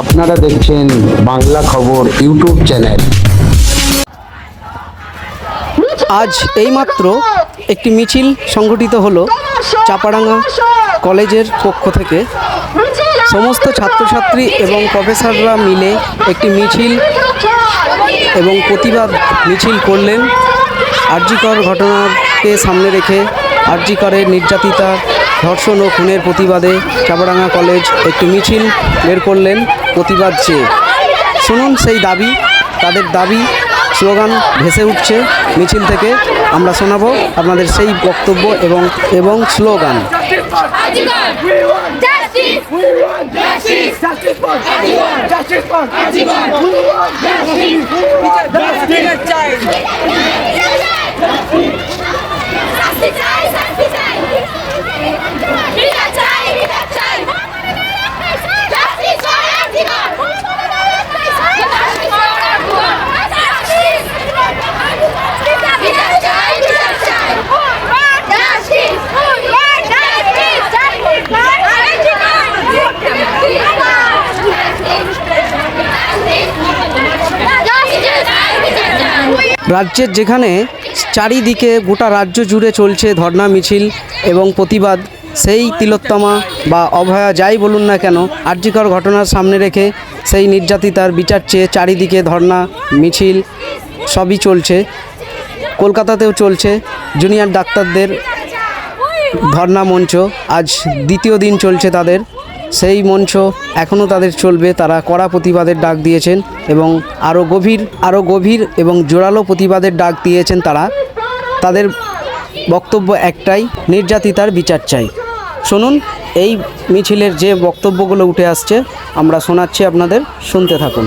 আপনারা দেখছেন বাংলা খবর ইউটিউব চ্যানেল। আজ এইমাত্র একটি মিছিল সংগঠিত হলো চাপাডাঙ্গা কলেজের পক্ষ থেকে। সমস্ত ছাত্রছাত্রী এবং প্রফেসররা মিলে একটি মিছিল এবং প্রতিবাদ মিছিল করলেন। আরজিকর ঘটনাকে সামনে রেখে আরজিকরের নির্যাতিতা ধর্ষণ ও খুনের প্রতিবাদে চাপাডাঙ্গা কলেজ একটি মিছিল বের করলেন প্রতিবাদ চেয়ে শুনুন সেই দাবি তাদের দাবি স্লোগান ভেসে উঠছে মিছিল থেকে আমরা শোনাবো আপনাদের সেই বক্তব্য এবং এবং slogan justice. Justice. Justice for everyone. Justice for everyone. We want justice. We want justice. শাস্তি চাই শাস্তি চাই বিচার চাই বিচার চাই justice for everyone justice for everyone justice বিচার চাই বিচার চাই justice justice justice for everyone রাজ্যের যেখানে চারিদিকে গোটা রাজ্য জুড়ে চলছে ধর্না মিছিল এবং প্রতিবাদ, সেই তিলোত্তমা বা অভয়া যাই বলুন না কেন, আর্যিকর ঘটনার সামনে রেখে সেই নির্যাতিতার বিচার চেয়ে চারিদিকে ধর্ণা মিছিল সবই চলছে। কলকাতাতেও চলছে। জুনিয়র ডাক্তারদের ধর্ণা মঞ্চ আজ দ্বিতীয় দিন চলছে তাদের। সেই মঞ্চ এখনও তাদের চলবে। তারা কড়া প্রতিবাদের ডাক দিয়েছেন এবং আরও গভীর আরও গভীর এবং জোরালো প্রতিবাদের ডাক দিয়েছেন তারা। তাদের বক্তব্য একটাই, নির্যাতিতার বিচার চাই। শুনুন, এই মিছিলের যে বক্তব্যগুলো উঠে আসছে, আমরা শোনাচ্ছি আপনাদের, শুনতে থাকুন।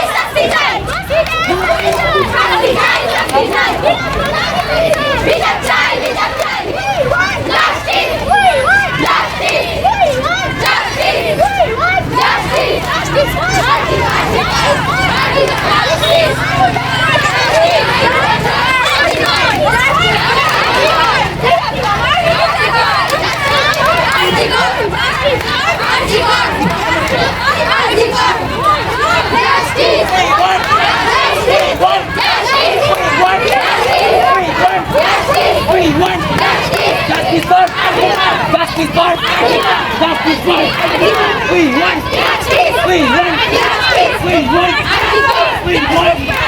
Justice for everyone! Justice for everyone! We want justice! We want justice! We want justice! We want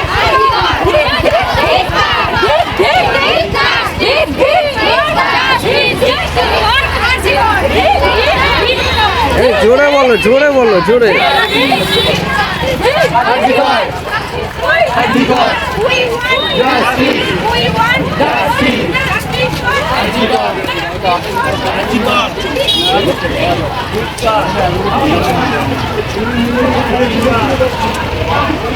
জোরে বলো জোরে বলো জোরে Good job, man. Good job.